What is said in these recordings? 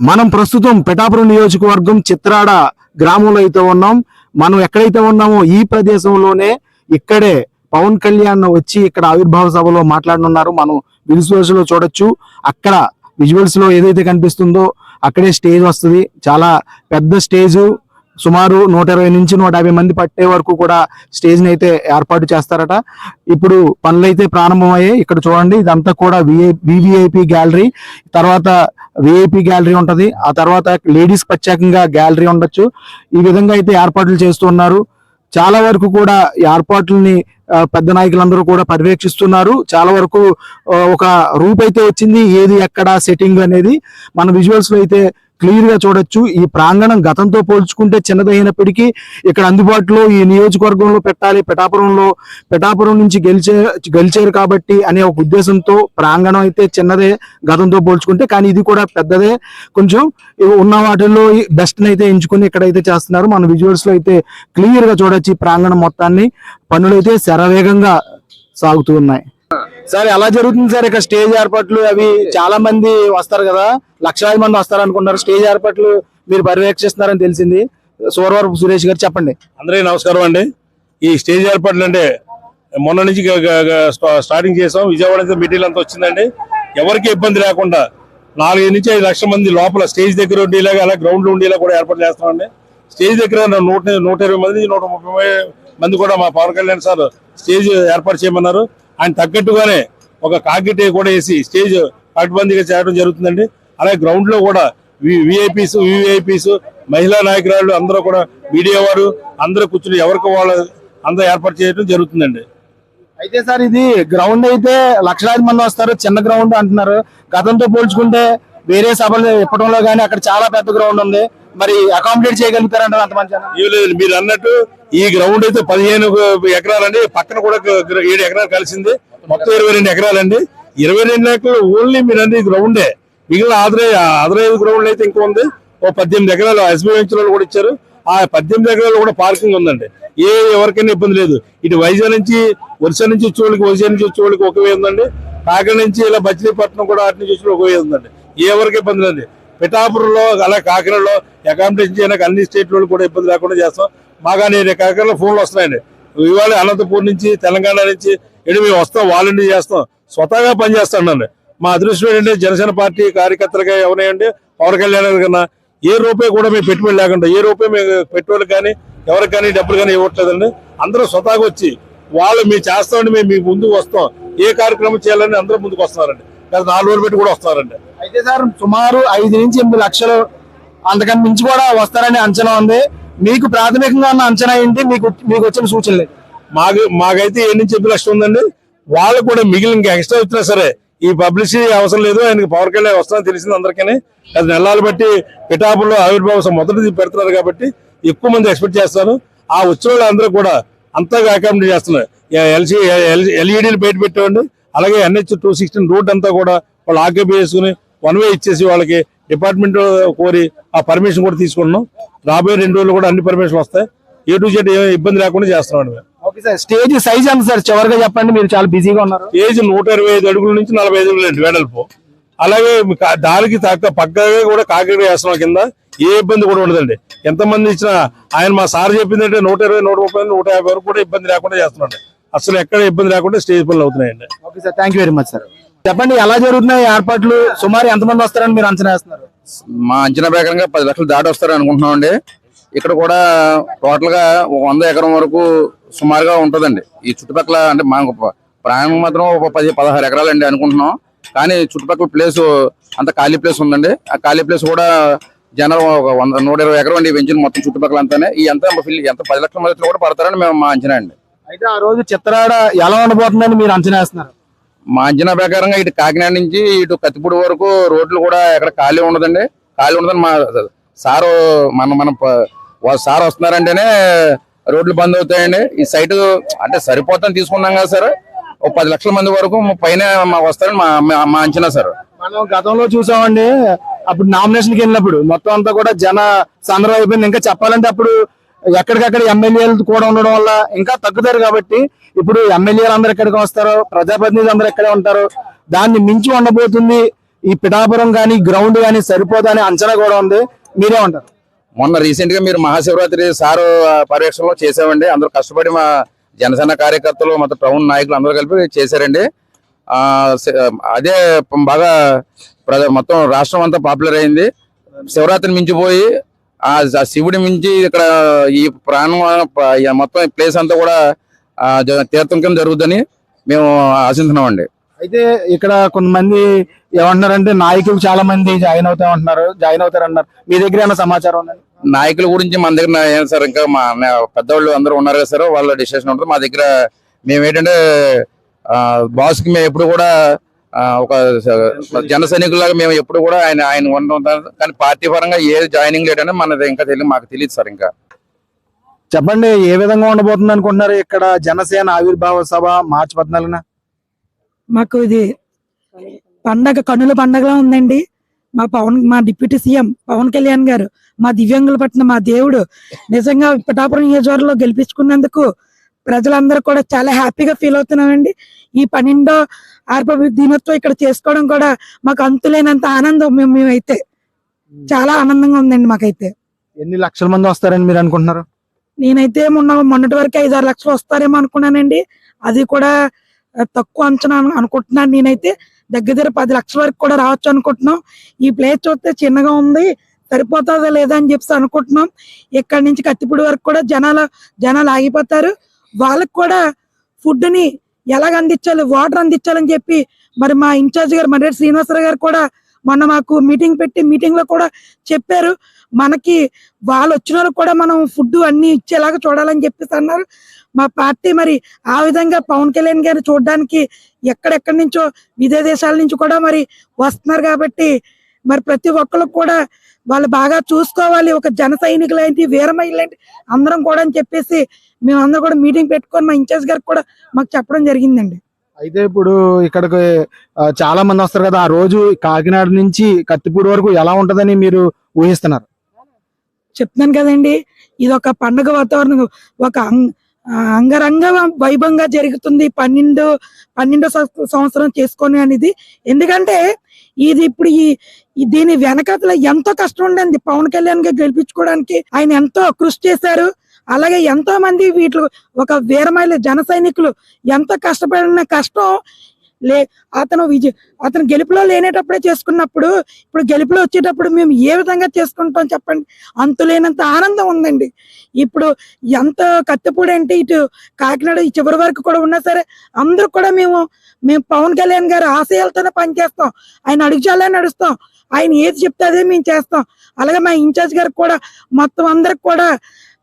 మనం ప్రస్తుతం పెటాపురం నియోజకవర్గం చిత్రాడ గ్రామంలో అయితే ఉన్నాం. మనం ఎక్కడైతే ఉన్నామో ఈ ప్రదేశంలోనే ఇక్కడే పవన్ కళ్యాణ్ వచ్చి ఇక్కడ ఆవిర్భావ సభలో మాట్లాడనున్నారు. మనం విజువల్స్లో చూడొచ్చు. అక్కడ విజువల్స్లో ఏదైతే కనిపిస్తుందో అక్కడే స్టేజ్ వస్తుంది. చాలా పెద్ద స్టేజ్. సుమారు నూట ఇరవై నుంచి నూట యాభై మంది పట్టే వరకు కూడా స్టేజ్ని అయితే ఏర్పాటు చేస్తారట. ఇప్పుడు పనులు అయితే ప్రారంభమయ్యాయి. ఇక్కడ చూడండి ఇదంతా కూడా వివిఐపి గ్యాలరీ తర్వాత విఐపి గ్యాలరీ ఉంటుంది. ఆ తర్వాత లేడీస్ ప్రత్యేకంగా గ్యాలరీ ఉండొచ్చు. ఈ విధంగా అయితే ఏర్పాట్లు చేస్తున్నారు చాలా వరకు కూడా ఈ ఏర్పాట్లని పెద్ద నాయకులందరూ కూడా పర్యవేక్షిస్తున్నారు. చాలా వరకు ఒక రూప్ అయితే వచ్చింది. ఏది ఎక్కడ సెట్టింగ్ అనేది మన విజువల్స్లో అయితే క్లియర్గా చూడొచ్చు. ఈ ప్రాంగణం గతంతో పోల్చుకుంటే చిన్నదైనప్పటికీ ఇక్కడ అందుబాటులో ఈ నియోజకవర్గంలో పెట్టాలి పిఠాపురంలో పిఠాపురం నుంచి గెలిచే గెలిచారు కాబట్టి అనే ఒక ఉద్దేశంతో ప్రాంగణం అయితే చిన్నదే గతంతో పోల్చుకుంటే కానీ ఇది కూడా పెద్దదే. కొంచెం ఉన్న వాటిల్లో బెస్ట్ అయితే ఎంచుకుని ఇక్కడైతే చేస్తున్నారు. మన విజువల్స్లో అయితే క్లియర్గా చూడొచ్చు ఈ ప్రాంగణం మొత్తాన్ని. పనులు అయితే శరవేగంగా సాగుతూ ఉన్నాయి. సార్ ఎలా జరుగుతుంది సార్ ఇక్కడ స్టేజ్ ఏర్పాట్లు? అవి చాలా మంది వస్తారు కదా. లక్షలాది మంది వస్తారు అనుకున్నారు స్టేజ్ ఏర్పాట్లు మీరు పర్యవేక్షిస్తున్నారని తెలిసింది. సూరవరపు సురేష్ గారు చెప్పండి. అందరికీ నమస్కారం అండి. ఈ స్టేజ్ ఏర్పాట్లు అంటే మొన్న నుంచి స్టార్టింగ్ చేసాం. విజయవాడ అయితే మెటీరియల్ అంతా వచ్చిందండి. ఎవరికి ఇబ్బంది లేకుండా నాలుగైదు నుంచి ఐదు లక్షల మంది లోపల స్టేజ్ దగ్గర ఉండేలాగా అలా గ్రౌండ్లో ఉండేలా కూడా ఏర్పాటు చేస్తామండి స్టేజ్ దగ్గర నూట నూట ఇరవై మంది నూట ముప్పై మంది కూడా మా పవన్ కళ్యాణ్ సార్ స్టేజ్ ఏర్పాటు చేయమన్నారు. ఆయన తగ్గట్టుగానే ఒక కాకిటి కూడా వేసి స్టేజ్ పకడ్బందీగా చేయడం జరుగుతుందండి. అలాగే గ్రౌండ్లో కూడా విఐపీస్ వివిఐపీస్ మహిళా నాయకురాళ్ళు అందరూ కూడా మీడియా వారు అందరూ కూర్చుని ఎవరికి వాళ్ళు అందరూ ఏర్పాటు చేయడం జరుగుతుందండి. అయితే సార్ ఇది గ్రౌండ్ అయితే లక్షలాది మంది వస్తారు చిన్న గ్రౌండ్ అంటున్నారు. గతంతో పోల్చుకుంటే వేరే సభలు ఇప్పటంలో కానీ అక్కడ చాలా పెద్ద గ్రౌండ్ ఉంది. మరి అకామిడేట్ చేయగలుగుతారంటారు అంత లేదు మీరు అన్నట్టు ఈ గ్రౌండ్ అయితే పదిహేను ఎకరాలండి. పక్కన కూడా ఏడు ఎకరాలు కలిసింది. మొత్తం ఇరవై రెండు ఎకరాలండి. ఇరవై రెండు ఎకరాలు ఓన్లీ మీరు గ్రౌండే మిగిలిన ఆదరే ఆదరైదు గ్రౌండ్ అయితే ఇంకా ఉంది. ఓ పద్దెనిమిది ఎకరాలు ఎస్బీ వెంచర్లు కూడా ఇచ్చారు. ఆ పద్దెనిమిది ఎకరాలు కూడా పార్కింగ్ ఉందండి. ఏ ఎవరికైనా ఇబ్బంది లేదు. ఇటు వైజాగ్ నుంచి ఒరిసా నుంచి వచ్చేవాళ్ళకి వైజాగ్ నుంచి వచ్చేవాళ్ళకి ఒక ఉందండి. కాకినాడ నుంచి ఇలా బచ్చిలీపట్నం కూడా అటు నుంచి వచ్చే ఒక ఉందండి. ఎవరికి ఇబ్బంది లేదు. పిఠాపురంలో అలా కాకినాడలో అకామిడేషన్ చేయడానికి అన్ని స్టేట్ కూడా ఇబ్బంది లేకుండా చేస్తాం. బాగా నేను కాకినాడలో ఫోన్లు వస్తున్నాయండి. ఇవాళ అనంతపూర్ నుంచి తెలంగాణ నుంచి ఇటు మేము వస్తాం వాలంటీర్ చేస్తాం. స్వతహాగా పనిచేస్తానండి మా అదృష్టం ఏంటంటే జనసేన పార్టీ కార్యకర్తలుగా ఎవరైనా పవన్ కళ్యాణ్ కన్నా ఏ రూపాయి కూడా మేము పెట్టుబడి లేకుండా ఏ రూపాయి మేము పెట్టుబడి కానీ ఎవరికి కానీ డబ్బులు కానీ ఇవ్వట్లేదండి. అందరూ స్వతహాగా వచ్చి వాళ్ళు మేము చేస్తామండి మేము మీ ముందుకు వస్తాం. ఏ కార్యక్రమం చేయాలని అందరూ ముందుకు వస్తున్నారండి. గత నాలుగు రోజులు పెట్టి కూడా వస్తున్నారండి. అయితే సార్ సుమారు ఐదు నుంచి ఎనిమిది లక్షలు అంతకన్నా మించి కూడా వస్తారని అంచనా ఉంది. మీకు ప్రాథమికంగా ఉన్న అంచనా ఏంటి? మీకు మీకు వచ్చిన సూచనలు. మాకు మాకైతే ఏ నుంచి లక్ష్యం ఉందండి. వాళ్ళు కూడా మిగిలిన ఇంకా ఎక్స్ట్రా వచ్చినా సరే ఈ పబ్లిసిటీ అవసరం లేదు ఆయనకి పవర్ కళ్యాణ్ వస్తుందని తెలిసింది అందరికీ అది నెలలు బట్టి పిఠాపుల్లో ఆవిర్భావం సభ మొదటిది పెడుతున్నారు కాబట్టి ఎక్కువ మంది ఎక్స్పెక్ట్ చేస్తారు ఆ వచ్చిన అందరూ కూడా అంతగా అకామిడేట్ చేస్తున్నారు. ఎల్సీ ఎల్ఈడీలు బయట పెట్టండి అలాగే ఎన్హెచ్ టూ సిక్స్టీన్ రూట్ అంతా కూడా వాళ్ళు ఆక్యుపై చేసుకుని వన్ వే ఇచ్చేసి వాళ్ళకి డిపార్ట్మెంట్ కోరి ఆ పర్మిషన్ కూడా తీసుకున్నాం రాబోయే రెండు రోజులు కూడా అన్ని పర్మిషన్ వస్తాయి. ఏ టు జెడ్ ఏమీ ఇబ్బంది లేకుండా చేస్తున్నాం స్టేజ్ సైజ్ ఎంత సార్? చివరిగా చెప్పండి మీరు చాలా బిజీగా ఉన్నారు. ఏజ్ నూట ఇరవై ఐదు అడుగుల నుంచి నలభై ఐదు అడుగులు అండి వెడల్పు. అలాగే దానికి తగ్గ పక్కగా కూడా కాకినాడ వేస్తున్నాం కింద. ఏ ఇబ్బంది కూడా ఉండదండి. ఎంతమంది ఇచ్చినా ఆయన మా సార్ చెప్పిందంటే నూట ఇరవై నూట ముప్పై నూట యాభై వరకు కూడా ఇబ్బంది లేకుండా చేస్తున్నాడు. అసలు ఎక్కడ ఇబ్బంది లేకుండా స్టేజ్ పనులు అవుతున్నాయండి. Okay sir thank very much sir చెప్పండి ఎలా జరుగుతున్నాయి ఏర్పాట్లు? సుమారు ఎంతమంది వస్తారని మీరు అంచనా వేస్తున్నారు? మా అంచనా ప్రకారంగా పది లక్షలు దాటి వస్తారు అనుకుంటున్నాం అండి ఇక్కడ కూడా టోటల్గా ఒక వంద ఎకరం వరకు సుమారుగా ఉంటుందండి. ఈ చుట్టుపక్కల అంటే మాకు ప- ప్రాంగణం మాత్రం ఒక పది పదహారు ఎకరాలు అండి అనుకుంటున్నాం. కానీ చుట్టుపక్కల ప్లేస్ అంత ఖాళీ ప్లేస్ ఉందండి. ఆ ఖాళీ ప్లేస్ కూడా జనరల్ ఒక వంద నూట ఇరవై ఎకరం అండి పెంచిన మొత్తం చుట్టుపక్కల అంతానే. ఈ అంతా ఎంత పది లక్షల మొదట్లో కూడా పడతారని మేము మా అంచనా అండి. అయితే ఆ రోజు చిత్రాడ ఎలా ఉండబోతుందని మీరు అంచనా వేస్తున్నారు? మా అంచనా ప్రకారంగా ఇటు కాకినాడ నుంచి ఇటు కత్తిపూడి వరకు రోడ్లు కూడా ఎక్కడ ఖాళీ ఉండదండి. ఖాళీ ఉండదని మా సారు మన మన సార్ వస్తున్నారంటేనే రోడ్లు బంద్ అవుతాయండి. ఈ సైట్ అంటే సరిపోతాను తీసుకున్నాం కదా సార్. ఒక పది లక్షల మంది వరకు పైన వస్తారని మా మా- మా అంచనా సార్. మనం గతంలో చూసామండి అప్పుడు నామినేషన్కి వెళ్ళినప్పుడు మొత్తం అంతా కూడా జన సందర్భం అయిపోయింది ఇంకా చెప్పాలంటే అప్పుడు ఎక్కడికక్కడ ఎమ్మెల్యేలు కూడా ఉండడం వల్ల ఇంకా తగ్గుతారు కాబట్టి ఇప్పుడు ఎమ్మెల్యేలు అందరు ఎక్కడికి వస్తారో? ప్రజాప్రతినిధులు అందరూ ఎక్కడే ఉంటారు? దాన్ని మించి ఉండబోతుంది. ఈ పిఠాపురం కానీ గ్రౌండ్ కానీ సరిపోదని అంచనా కూడా ఉంది. మీరే ఉంటారు. మొన్న రీసెంట్గా మీరు మహాశివరాత్రి సారు పర్యవేక్షణలో చేసామండి అందరూ కష్టపడి మా జనసేన కార్యకర్తలు మొత్తం టౌన్ నాయకులు అందరూ కలిపి చేశారండి. అదే బాగా ప్రజ మొత్తం రాష్ట్రం అంతా పాపులర్ అయింది. శివరాత్రి మించిపోయి ఆ శివుడి మించి ఇక్కడ ఈ ప్రాణం మొత్తం ప్లేస్ అంతా కూడా తీర్థం కింద జరుగుతుందని మేము ఆశిస్తున్నామండి అయితే ఇక్కడ కొంతమంది ఏమంటున్నారంటే నాయకులు చాలా మంది జాయిన్ అవుతా ఉంటున్నారు జాయిన్ అవుతారు అంటున్నారు మీ దగ్గర ఏమైనా సమాచారం ఉందండి నాయకుల గురించి మన దగ్గర సార్ ఇంకా మా పెద్దవాళ్ళు అందరూ ఉన్నారు కదా సార్ వాళ్ళ డిసిషన్ ఉంటుంది. మా దగ్గర మేము ఏంటంటే బాస్కి మేము ఎప్పుడు కూడా ఒక జన సైనికులాగా మేము ఎప్పుడు కూడా ఆయన ఆయన ఉంటాం కానీ పార్టీ పరంగా ఏ జాయినింగ్ లేదని మనది ఇంకా తెలియదు మాకు తెలియదు సార్ ఇంకా. చెప్పండి ఏ విధంగా ఉండబోతుంది అనుకుంటున్నారు ఇక్కడ జనసేన ఆవిర్భావ సభ మార్చి పద్నాలుగున? మాకు ఇది పండగ కన్నుల పండగలా ఉందండి. మా పవన్ మా డిప్యూటీ సీఎం పవన్ కళ్యాణ్ గారు మా దివ్యాంగుల పట్ల మా దేవుడు నిజంగా పిఠాపురం నియోజకవర్గంలో గెలిపించుకున్నందుకు ప్రజలందరూ కూడా చాలా హ్యాపీగా ఫీల్ అవుతున్నామండి. ఈ పన్నెండో ఆర్ప దినోత్సవం ఇక్కడ చేసుకోవడం కూడా మాకు అంతులేనంత ఆనందం మేము మేమైతే. చాలా ఆనందంగా ఉందండి మాకైతే. ఎన్ని లక్షల మంది వస్తారని మీరు అనుకుంటున్నారు? నేనైతే మొన్న మొన్నటి వరకు ఐదు ఆరు లక్షలు వస్తారేమో అనుకున్నానండి. అది కూడా తక్కువ అంచనా అను- అనుకుంటున్నాను నేనైతే. దగ్గర దగ్గర పది లక్షల వరకు కూడా రావచ్చు అనుకుంటున్నాం. ఈ ప్లేస్ చూస్తే చిన్నగా ఉంది. సరిపోతుందా లేదా అని చెప్పి అనుకుంటున్నాం. ఇక్కడ నుంచి కత్తిపూడి వరకు కూడా జనాలు జనాలు ఆగిపోతారు. వాళ్ళకి కూడా ఫుడ్ని ఎలాగ అందించాలి? వాటర్ అందించాలని చెప్పి మరి మా ఇన్ఛార్జ్ గారు మర్రెడ్డి శ్రీనివాసరావు గారు కూడా మొన్న మాకు మీటింగ్ పెట్టి మీటింగ్లో కూడా చెప్పారు. మనకి వాళ్ళు వచ్చిన వాళ్ళకి కూడా మనం ఫుడ్ అన్ని ఇచ్చేలాగా చూడాలని చెప్పేసి అన్నారు. మా పార్టీ మరి ఆ విధంగా పవన్ కళ్యాణ్ గారిని చూడడానికి ఎక్కడెక్కడి నుంచో విదేశాల నుంచి కూడా మరి వస్తున్నారు కాబట్టి మరి ప్రతి ఒక్కరు కూడా వాళ్ళు బాగా చూసుకోవాలి. ఒక జన సైనికులు ఏంటి వీరమహిళ ఏంటి అందరం కూడా అని చెప్పేసి మేము అందరం కూడా మీటింగ్ పెట్టుకొని మా ఇన్ఛార్జ్ గారికి కూడా మాకు చెప్పడం జరిగిందండి. అయితే ఇప్పుడు ఇక్కడికి చాలా మంది వస్తారు కదా. ఆ రోజు కాకినాడ నుంచి కత్తిపూడి వరకు ఎలా ఉంటదని మీరు ఊహిస్తున్నారు? చెప్తున్నాను కదండి. ఇది ఒక పండుగ వాతావరణం. ఒక అంగరంగ వైభవంగా జరుగుతుంది పన్నెండు పన్నెండో సంవత్సరం చేసుకొని అనేది. ఎందుకంటే ఇది ఇప్పుడు ఈ దీని వెనకతల ఎంతో కష్టం ఉండండి పవన్ కళ్యాణ్ గారు గెలిపించుకోవడానికి ఆయన ఎంతో కృషి చేశారు. అలాగే ఎంతో మంది వీటిలో ఒక వీరమైన జన సైనికులు ఎంతో కష్టపడిన కష్టం లే అతను విజయ అతను గెలుపులో లేనేటప్పుడే చేసుకున్నప్పుడు ఇప్పుడు గెలుపులో వచ్చేటప్పుడు మేము ఏ విధంగా చేసుకుంటాం చెప్పండి? అంతులేనంత ఆనందం ఉందండి. ఇప్పుడు ఎంత కత్తిపూడి అంటే ఇటు కాకినాడ చివరి వరకు కూడా ఉన్నా సరే అందరూ కూడా మేము మేము పవన్ కళ్యాణ్ గారి ఆశయాలతోనే పనిచేస్తాం. ఆయన అడుగుచాలే నడుస్తాం. ఆయన ఏది చెప్తే అదే మేము చేస్తాం. అలాగే మా ఇన్ఛార్జ్ గారికి కూడా మొత్తం అందరికి కూడా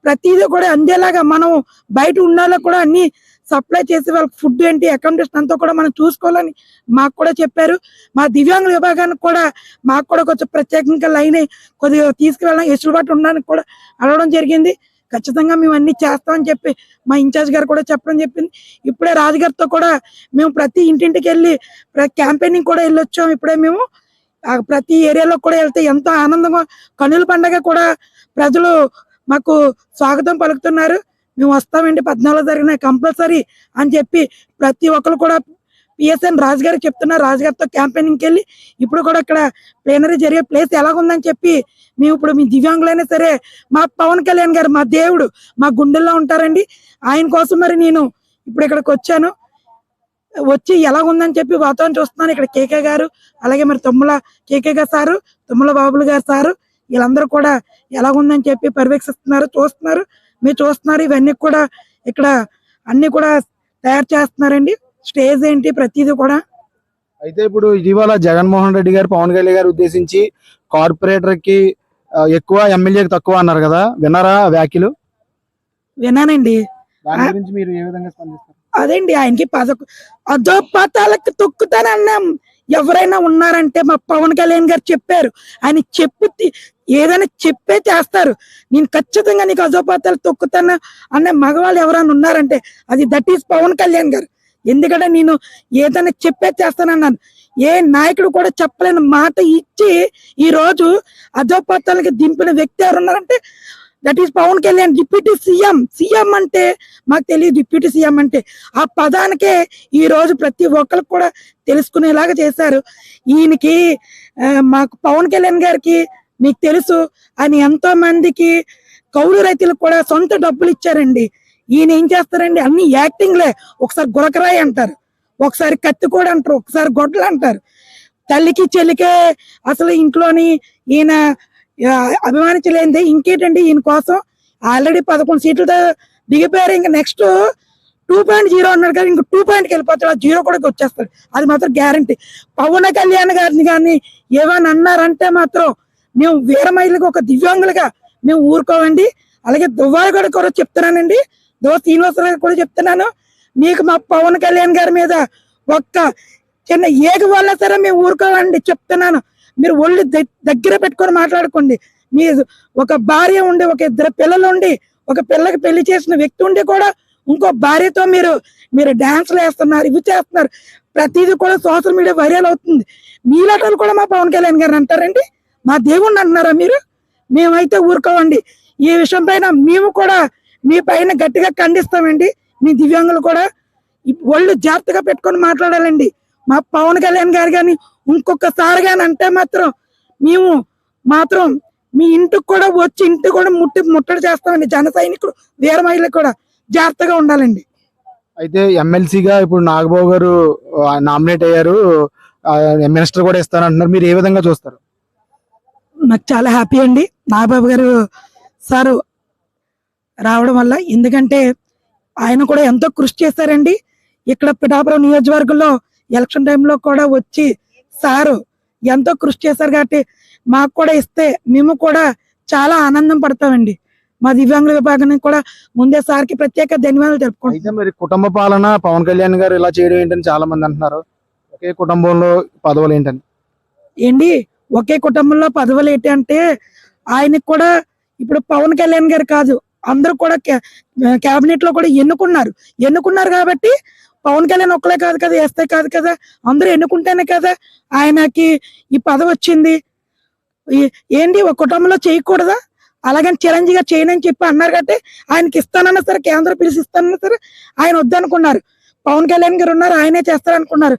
ప్రతిదీ కూడా అందేలాగా మనం బయట ఉండాలో కూడా అన్ని సప్లై చేసే వాళ్ళకి ఫుడ్ ఏంటి అకామిడేషన్ అంతా కూడా మనం చూసుకోవాలని మాకు కూడా చెప్పారు. మా దివ్యాంగుల విభాగానికి కూడా మాకు కూడా కొంచెం ప్రత్యేకంగా లైన్ అయ్యి కొద్దిగా తీసుకువెళ్ళడం వెసులుబాటు ఉండడానికి కూడా అడగడం జరిగింది. ఖచ్చితంగా మేము అన్ని చేస్తామని చెప్పి మా ఇన్ఛార్జ్ గారు కూడా చెప్పడం చెప్పింది. ఇప్పుడే రాజుగారితో కూడా మేము ప్రతి ఇంటింటికి వెళ్ళి క్యాంపెయినింగ్ కూడా వెళ్ళొచ్చాము ఇప్పుడే మేము. ప్రతి ఏరియాలో కూడా వెళ్తే ఎంతో ఆనందంగా కనుల పండగ కూడా ప్రజలు మాకు స్వాగతం పలుకుతున్నారు. మేము వస్తామండి పద్నాలుగో తారీఖున కంపల్సరీ అని చెప్పి ప్రతి ఒక్కరు కూడా పిఎస్ఎన్ రాజు గారికి చెప్తున్నారు. రాజుగారితో క్యాంపెయినింగ్కి వెళ్ళి ఇప్పుడు కూడా ఇక్కడ ప్లేనరీ జరిగే ప్లేస్ ఎలాగుందని చెప్పి మేము ఇప్పుడు మీ దివ్యాంగులైనా సరే మా పవన్ కళ్యాణ్ గారు మా దేవుడు మా గుండెల్లో ఉంటారండి. ఆయన కోసం మరి నేను ఇప్పుడు ఇక్కడికి వచ్చాను. వచ్చి ఎలా ఉందని చెప్పి వాతావరణం చూస్తున్నాను ఇక్కడ కేకే గారు అలాగే మరి తుమ్మల కేకే గారు సారు తుమ్మల బాబులు గారు సారు వీళ్ళందరూ కూడా ఎలా ఉందని చెప్పి పర్యవేక్షిస్తున్నారు చూస్తున్నారు. మీరు చూస్తున్నారు ఇవన్నీ కూడా ఇక్కడ అన్ని కూడా తయారు చేస్తున్నారండి. స్టేజ్ ఏంటి ప్రతిదీ కూడా? అయితే ఇప్పుడు ఇటీవల జగన్మోహన్ రెడ్డి గారు పవన్ కళ్యాణ్ గారు ఉద్దేశించి కార్పొరేటర్కి ఎక్కువ ఎమ్మెల్యేకి తక్కువ అన్నారు కదా. విన్నారా వ్యాఖ్యలు? విన్నానండి. దాని ఆ- గురించి మీరు ఏ విధంగా స్పందిస్తారు? అదేంటి ఆయనకి పదకు అధోపాతాలకు తొక్కుతానన్నాం. ఎవరైనా ఉన్నారంటే మా పవన్ కళ్యాణ్ గారు చెప్పారు. ఆయన చెప్పు ఏదైనా చెప్పే చేస్తారు. నేను ఖచ్చితంగా నీకు అజోపాతాలు తొక్కుతాను అనే మగవాళ్ళు ఎవరైనా ఉన్నారంటే అది దట్ ఈస్ పవన్ కళ్యాణ్ గారు. ఎందుకంటే నేను ఏదైనా చెప్పే చేస్తానన్నాను. ఏ నాయకుడు కూడా చెప్పలేని మాట ఇచ్చి ఈ రోజు దింపిన వ్యక్తి ఎవరున్నారంటే that is Pawan Kalyan deputy CM. CM అంటే మాకు తెలియదు డిప్యూటీ సీఎం అంటే. ఆ పదానికే ఈ రోజు ప్రతి ఒక్కరికి కూడా తెలుసుకునేలాగా చేశారు. ఈయనకి మాకు పవన్ కళ్యాణ్ గారికి మీకు తెలుసు ఆయన ఎంతో మందికి కౌలు రైతులకు కూడా సొంత డబ్బులు ఇచ్చారండి. ఈయన ఏం చేస్తారండి? అన్ని యాక్టింగ్లే ఒకసారి గురకరాయి అంటారు. ఒకసారి కత్తి కూడా అంటారు. ఒకసారి గొడ్డలు అంటారు. తల్లికి చెల్లికే అసలు ఇంట్లోని ఈయన ఆ, ఇంకేటండి ఈయన కోసం? ఆల్రెడీ పదకొండు సీట్లతో దిగిపోయారు. ఇంకా నెక్స్ట్ టూ పాయింట్ జీరో అన్నాడు కానీ ఇంకా టూ పాయింట్కి వెళ్ళిపోతాడు ఆ జీరో కూడా వచ్చేస్తాడు అది మాత్రం గ్యారంటీ. పవన్ కళ్యాణ్ గారిని కానీ ఏమని అన్నారంటే మాత్రం మేము వీర ఒక దివ్యాంగులుగా మేము ఊరుకోవండి. అలాగే దువ్వాయి కూడా కూడా చెప్తున్నానండి. దువ్వ శ్రీనివాసరావు కూడా చెప్తున్నాను. మీకు మా పవన్ కళ్యాణ్ గారి మీద ఒక్క చిన్న ఏక వల్ల సరే మేము ఊరుకోవండి చెప్తున్నాను. మీరు ఒళ్ళు దగ్గర పెట్టుకొని మాట్లాడుకోండి. మీ ఒక భార్య ఉండి ఒక ఇద్దరు పిల్లలు ఉండి ఒక పిల్లకి పెళ్ళి చేసిన వ్యక్తి ఉండి కూడా ఇంకో భార్యతో మీరు మీరు డ్యాన్స్లు వేస్తున్నారు ఇవి చేస్తున్నారు. ప్రతిదీ కూడా సోషల్ మీడియా వైరల్ అవుతుంది. మీలాటలు కూడా మా పవన్ కళ్యాణ్ గారు అంటారండి. మా దేవుణ్ణి అంటున్నారా మీరు? మేమైతే ఊరుకోవండి ఈ విషయం పైన మేము కూడా మీ పైన గట్టిగా ఖండిస్తామండి. మీ దివ్యాంగులు కూడా ఒళ్ళు జాగ్రత్తగా పెట్టుకొని మాట్లాడాలండి. మా పవన్ కళ్యాణ్ గారు కానీ ఇంకొకసారి కానీ అంటే మాత్రం మేము మాత్రం మీ ఇంటికి కూడా వచ్చి ఇంటికి కూడా ముట్టి ముట్టడి చేస్తామండి. జన సైనికుడు వీర మహిళలు కూడా జాగ్రత్తగా ఉండాలండి. అయితే ఎమ్మెల్సీగా ఇప్పుడు నాగబాబు గారు నామినేట్ అయ్యారు. మినిస్టర్ కూడా ఇస్తానంటున్నారు. మీరు ఏ విధంగా చూస్తారు? నాకు చాలా హ్యాపీ అండి. నాగబాబు గారు సారు రావడం వల్ల. ఎందుకంటే ఆయన కూడా ఎంతో కృషి చేశారండి. ఇక్కడ పిఠాపురం నియోజకవర్గంలో ఎలక్షన్ టైంలో కూడా వచ్చి సారు ఎంతో కృషి చేశారు కాబట్టి మాకు కూడా ఇస్తే మేము కూడా చాలా ఆనందం పడతామండి. మా దివ్యాంగుల విభాగానికి కూడా ముందే సార్కి ప్రత్యేక ధన్యవాదాలు తెలుపుకుంటాం అయితే మరి కుటుంబ పాలన పవన్ కళ్యాణ్ గారు ఇలా చేయడం ఏంటని చాలా మంది అంటున్నారు. ఒకే కుటుంబంలో పదవులు ఏంటని? ఏంటి? ఒకే కుటుంబంలో పదవులు ఏంటి అంటే ఆయనకు కూడా ఇప్పుడు పవన్ కళ్యాణ్ గారు కాదు అందరూ కూడా కేబినెట్లో కూడా ఎన్నుకున్నారు. ఎన్నుకున్నారు కాబట్టి పవన్ కళ్యాణ్ ఒక్కలే కాదు కదా వేస్తే కాదు కదా అందరూ ఎన్నుకుంటేనే కదా ఆయనకి ఈ పదవి వచ్చింది. ఏంటి ఒక కుటుంబంలో చేయకూడదా? అలాగని చిరంజీవి గారు చేయనని చెప్పి అన్నారు కాబట్టి ఆయనకి ఇస్తానన్నా సరే కేంద్రం పిలిచి ఇస్తానన్నా సరే ఆయన వద్దనుకున్నారు. పవన్ కళ్యాణ్ గారు ఉన్నారు ఆయనే చేస్తారనుకున్నారు.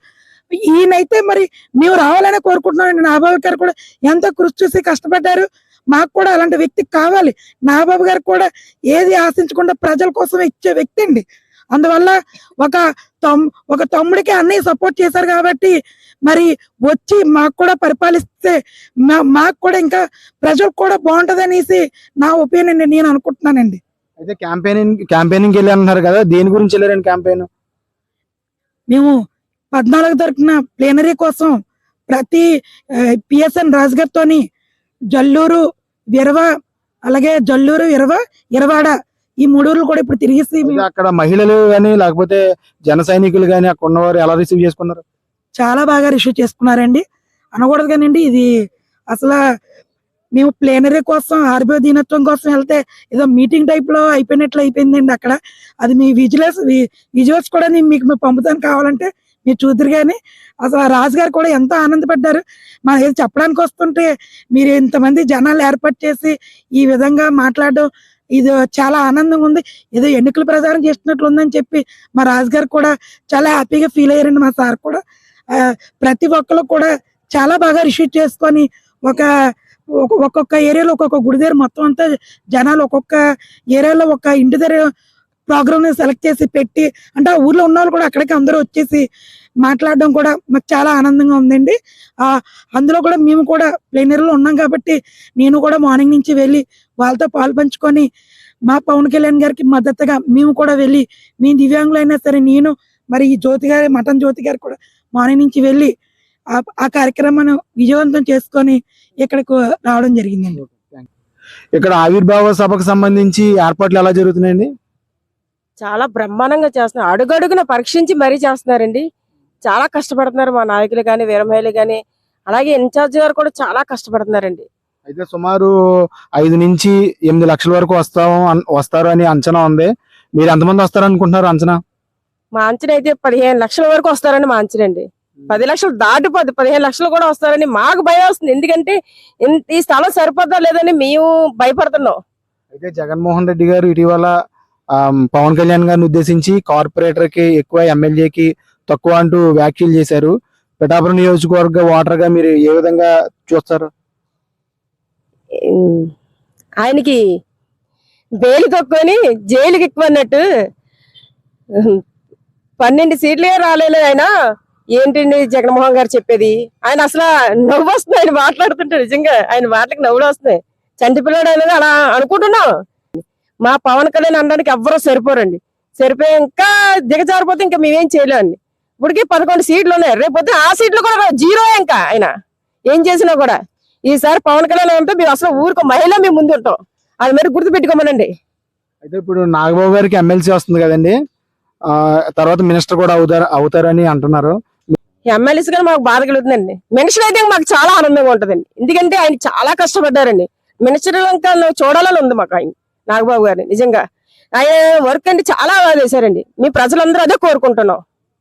ఈయనైతే మరి మేము రావాలని కోరుకుంటున్నాం నాబాబు గారు కూడా ఎంతో కృషి చేసి కష్టపడ్డారు. మాకు కూడా అలాంటి వ్యక్తి కావాలి. నాబాబు గారు కూడా ఏది ఆశించకుండా ప్రజల కోసం ఇచ్చే వ్యక్తి అండి. అందువల్ల ఒక తమ్ ఒక తమ్ముడికి అన్నయ్య సపోర్ట్ చేశారు కాబట్టి మరి వచ్చి మాకు కూడా పరిపాలిస్తే మాకు కూడా ఇంకా ప్రజలకు కూడా బాగుంటది అనేసి నా ఒపీనియన్ అండి. నేను అనుకుంటున్నానండి. అయితే క్యాంపెయినింగ్ క్యాంపెయినింగ్ వెళ్ళి అంటున్నారు కదా. దేని గురించి వెళ్ళారండి క్యాంపెయిన్? మేము పద్నాలుగు తరపున ప్లేనరీ కోసం ప్రతి పిఎస్ఎన్ రాజు గారితోని జల్లూరు విరవ అలాగే జల్లూరు విరవ ఇరవాడ ఈ మూడు ఊర్లు కూడా ఇప్పుడు తిరిగేసి మేము అక్కడ మహిళలు గానీ లేకపోతే జన సైనికులు గానీ అక్కడ ఉన్నవారు ఎలా రిసీవ్ చేసుకున్నారు? చాలా బాగా రిసీవ్ చేసుకున్నారండి. అనకూడదు కానండి ఇది అసలు మేము ప్లేనరీ కోసం ఆర్బీఓ దినత్వం కోసం వెళ్తే ఏదో మీటింగ్ టైప్లో అయిపోయినట్లు అయిపోయిందండి అక్కడ. అది మీ విజిలెన్స్ విజువల్స్ కూడా నేను మీకు మేము పంపుతాను కావాలంటే మీరు చూద్దరు కానీ అసలు ఆ రాజు గారు కూడా ఎంతో ఆనందపడ్డారు. మనం ఏదో చెప్పడానికి వస్తుంటే మీరు ఇంతమంది జనాలు ఏర్పాటు చేసి ఈ విధంగా మాట్లాడడం ఇది చాలా ఆనందంగా ఉంది. ఏదో ఎన్నికల ప్రచారం చేస్తున్నట్లు ఉందని చెప్పి మా రాజుగారు కూడా చాలా హ్యాపీగా ఫీల్ అయ్యారండి మా సార్ కూడా. ప్రతి ఒక్కరు కూడా చాలా బాగా రిసీవ్ చేసుకొని ఒక ఒక- ఒక్కొక్క ఏరియాలో ఒక్కొక్క గుడి దగ్గర మొత్తం అంతా జనాలు ఒక్కొక్క ఏరియాలో ఒక ఇంటి దగ్గర ప్రోగ్రామ్ సెలెక్ట్ చేసి పెట్టి అంటే ఆ ఊర్లో ఉన్న వాళ్ళు కూడా అక్కడికి అందరూ వచ్చేసి మాట్లాడడం కూడా మాకు చాలా ఆనందంగా ఉందండి. అందులో కూడా మేము కూడా ప్లేనర్లో ఉన్నాం కాబట్టి నేను కూడా మార్నింగ్ నుంచి వెళ్ళి వాళ్ళతో పాలు పంచుకొని మా పవన్ కళ్యాణ్ గారికి మద్దతుగా మేము కూడా వెళ్ళి మీ దివ్యాంగులైనా సరే నేను మరి ఈ జ్యోతి గారి మటన్ జ్యోతి గారు కూడా మార్నింగ్ నుంచి వెళ్ళి ఆ- ఆ కార్యక్రమాన్ని విజయవంతం చేసుకొని ఇక్కడికి రావడం జరిగిందండి. ఇక్కడ ఆవిర్భావ సభకు సంబంధించి ఏర్పాట్లు ఎలా జరుగుతున్నాయండి? చాలా బ్రహ్మాండంగా చేస్తున్నారు. అడుగడుగున పరీక్షించి మరీ చేస్తున్నారండి. చాలా కష్టపడుతున్నారు మా నాయకులు కానీ వీరమహిళలు కానీ అలాగే ఇన్ఛార్జ్ గారు కూడా చాలా కష్టపడుతున్నారండి. అయితే సుమారు ఐదు నుంచి ఎనిమిది లక్షల వరకు వస్తాం వస్తారు అని అంచనా ఉంది. మీరు ఎంతమంది వస్తారు అనుకుంటున్నారు అంచనా? మా అంచనా అయితే పదిహేను లక్షల వరకు వస్తారని మా అంచనా అండి. పది లక్షలు దాటిపోద్ది. పదిహేను లక్షలు కూడా వస్తారని మాకు భయం వస్తుంది. ఎందుకంటే ఈ స్థలం సరిపోద్దా లేదని మేము భయపడుతున్నాం. అయితే జగన్మోహన్ రెడ్డి గారు ఇటీవల పవన్ కళ్యాణ్ గారిని ఉద్దేశించి కార్పొరేటర్కి ఎక్కువ ఎమ్మెల్యేకి తక్కువ అంటూ వ్యాఖ్యలు చేశారు. పిఠాపురం నియోజకవర్గ ఓటర్గా మీరు ఏ విధంగా చూస్తారు? ఆయనకి బెయిల్ తక్కువని జైలుకి ఎక్కువ అన్నట్టు పన్నెండు సీట్లే రాలేదు ఆయన. ఏంటండి జగన్మోహన్ గారు చెప్పేది? ఆయన అసలు నవ్వు వస్తుంది ఆయన మాట్లాడుతుంటే నిజంగా ఆయన మాటలకు నవ్వులు వస్తున్నాయి. చంటి పిల్లడు అనేది అలా అనుకుంటున్నాం. మా పవన్ కళ్యాణ్ అనడానికి ఎవ్వరూ సరిపోరండి. సరిపోయి ఇంకా దిగజారిపోతే ఇంకా మేమేం చేయలేమండి. ఇప్పటికి పదకొండు సీట్లు ఉన్నాయి. రేపు పొద్దున ఆ సీట్లు కూడా జీరో ఇంకా ఆయన. ఏం చేసినా కూడా. ఈసారి పవన్ కళ్యాణ్ అంటే మేము అసలు ఊరికి మహిళ మేము ముందు ఉంటాం. అది మరి గుర్తు పెట్టుకోమనండి. అయితే ఇప్పుడు నాగబాబు గారికి ఎమ్మెల్సీ వస్తుంది కదండి. తర్వాత మినిస్టర్ కూడా అవుతారు అవుతారని అంటున్నారు. ఎమ్మెల్యేస్ గారు మాకు బాధ కలుగుతుందండి. మినిస్టర్ అయితే మాకు చాలా ఆనందంగా ఉంటదండి. ఎందుకంటే ఆయన చాలా కష్టపడ్డారండి. మినిస్టర్ ఇంకా చూడాలని ఉంది మాకు ఆయన. నాగబాబు గారిని. నిజంగా. ఆయన వర్క్ అంటే చాలా బాగా చేశారండి. మీ ప్రజలందరూ అదే కోరుకుంటున్నాం.